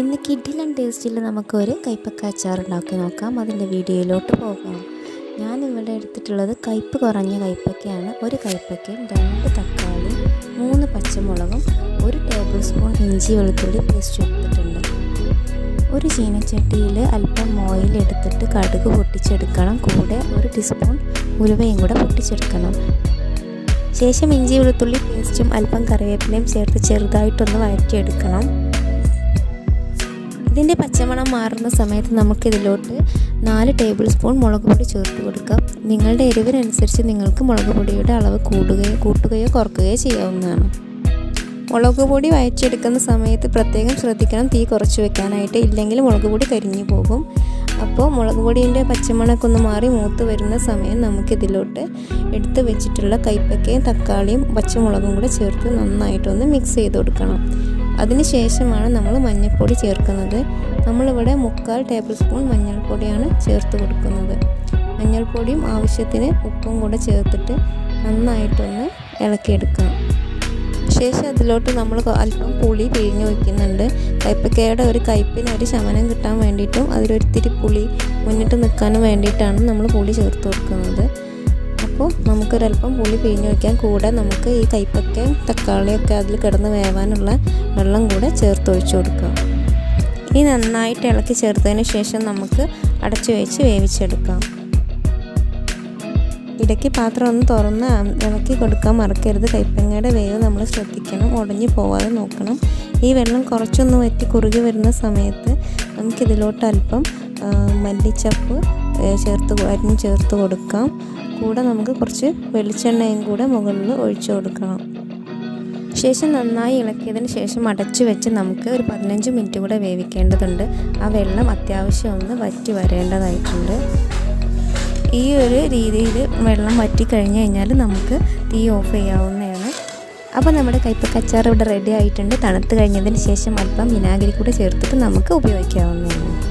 ഇന്ന് കിഡിലൻ ടേസ്റ്റിൽ നമുക്കൊരു കയ്പ്പക്ക അച്ചാർ ഉണ്ടാക്കി നോക്കാം. അതിന്റെ വീഡിയോയിലോട്ട് പോകാം. ഞാൻ ഇവിടെ എടുത്തിട്ടുള്ളത് കയ്പ്പ് കുറഞ്ഞ കയ്പ്പക്കയാണ് ഒരു കയ്പ്പക്കയും രണ്ട് തക്കാളി മൂന്ന് പച്ചമുളകും ഒരു ടേബിൾ സ്പൂൺ ഇഞ്ചി വെളുത്തുള്ളി പേസ്റ്റ് എടുത്തിട്ടുണ്ട്. ഒരു ചീനച്ചട്ടിയിൽ അല്പം ഓയിൽ എടുത്തിട്ട് കടുക് പൊട്ടിച്ചെടുക്കണം. കൂടെ ഒരു ടീസ്പൂൺ ഉലുവയും കൂടെ പൊട്ടിച്ചെടുക്കണം. ശേഷം ഇഞ്ചി വെളുത്തുള്ളി പേസ്റ്റും അല്പം കറിവേപ്പിലയും ചേർത്ത് ചെറുതായിട്ടൊന്ന് വഴറ്റിയെടുക്കണം. ഇതിന്റെ പച്ചമണം മാറുന്ന സമയത്ത് നമുക്കിതിലോട്ട് നാല് ടേബിൾ സ്പൂൺ മുളക് പൊടി ചേർത്ത് കൊടുക്കാം. നിങ്ങളുടെ എരിവിനനുസരിച്ച് നിങ്ങൾക്ക് മുളക് പൊടിയുടെ അളവ് കൂടുകയോ കൂട്ടുകയോ കുറക്കുകയോ ചെയ്യാവുന്നതാണ്. മുളക് പൊടി വയച്ചെടുക്കുന്ന സമയത്ത് പ്രത്യേകം ശ്രദ്ധിക്കണം തീ കുറച്ച് വെക്കാനായിട്ട്. ഇല്ലെങ്കിൽ മുളക് പൊടി കരിഞ്ഞു പോകും. അപ്പോൾ മുളക് പൊടിന്റെ പച്ചമണമൊക്കെ ഒന്ന് മാറി മൂത്ത് വരുന്ന സമയം നമുക്കിതിലോട്ട് എടുത്ത് വെച്ചിട്ടുള്ള കൈപ്പക്കയും തക്കാളിയും പച്ചമുളകും കൂടെ ചേർത്ത് നന്നായിട്ടൊന്ന് മിക്സ് ചെയ്ത് കൊടുക്കണം. അതിന് ശേഷമാണ് നമ്മൾ മഞ്ഞൾപ്പൊടി ചേർക്കുന്നത്. നമ്മളിവിടെ മുക്കാൽ ടേബിൾ സ്പൂൺ മഞ്ഞൾപ്പൊടിയാണ് ചേർത്ത് കൊടുക്കുന്നത്. മഞ്ഞൾപ്പൊടിയും ആവശ്യത്തിന് ഉപ്പും കൂടെ ചേർത്തിട്ട് നന്നായിട്ടൊന്ന് ഇളക്കിയെടുക്കണം ശേഷം അതിലോട്ട് നമ്മൾ അല്പം പുളി പിഴിഞ്ഞു വയ്ക്കുന്നുണ്ട് കയ്പ്പക്കയുടെ ഒരു കയ്പ്പിന് ഒരു ശമനം കിട്ടാൻ വേണ്ടിയിട്ടും അതിലൊരിത്തിരി പുളി മുന്നിട്ട് നിൽക്കാനും വേണ്ടിയിട്ടാണ് നമ്മൾ പുളി ചേർത്ത് കൊടുക്കുന്നത്. അപ്പോൾ നമുക്കൊരല്പം പുളി പിഴിഞ്ഞ് വയ്ക്കാൻ കൂടെ നമുക്ക് ഈ കയ്പ്പക്കയും തക്കാളിയൊക്കെ അതിൽ കിടന്ന് വേവാനുള്ള വെള്ളം കൂടെ ചേർത്ത് ഒഴിച്ചു കൊടുക്കാം ഇനി നന്നായിട്ട് ഇളക്കി ചേർത്തതിന് ശേഷം നമുക്ക് അടച്ചു വെച്ച് വേവിച്ചെടുക്കാം. ഇടയ്ക്ക് പാത്രം ഒന്ന് തുറന്ന് ഇളക്കി കൊടുക്കാൻ മറക്കരുത്. കൈപ്പങ്ങയുടെ വേവ് നമ്മൾ ശ്രദ്ധിക്കണം. ഉടഞ്ഞു പോവാതെ നോക്കണം. ഈ വെള്ളം കുറച്ചൊന്ന് വറ്റി കുറുകി വരുന്ന സമയത്ത് നമുക്കിതിലോട്ട് അല്പം മല്ലിച്ചപ്പ് ചേർത്ത് അരിഞ്ഞ് ചേർത്ത് കൊടുക്കാം. കൂടെ നമുക്ക് കുറച്ച് വെളിച്ചെണ്ണയും കൂടെ മുകളിൽ ഒഴിച്ചു കൊടുക്കണം. ശേഷം നന്നായി ഇളക്കിയതിന് ശേഷം അടച്ചു വെച്ച് നമുക്ക് ഒരു പതിനഞ്ച് മിനിറ്റ് കൂടെ വേവിക്കേണ്ടതുണ്ട്. ആ വെള്ളം അത്യാവശ്യം ഒന്ന് വറ്റി വരേണ്ടതായിട്ടുണ്ട്. ഈ ഒരു രീതിയിൽ വെള്ളം വറ്റി കഴിഞ്ഞ് കഴിഞ്ഞാൽ നമുക്ക് തീ ഓഫ് ചെയ്യാവുന്നതാണ്. അപ്പോൾ നമ്മുടെ കയ്പ്പക്കച്ചാർ ഇവിടെ റെഡി ആയിട്ടുണ്ട്. തണുത്ത് കഴിഞ്ഞതിന് ശേഷം അല്പം വിനാഗിരി കൂടെ ചേർത്തിട്ട് നമുക്ക് ഉപയോഗിക്കാവുന്നതാണ്.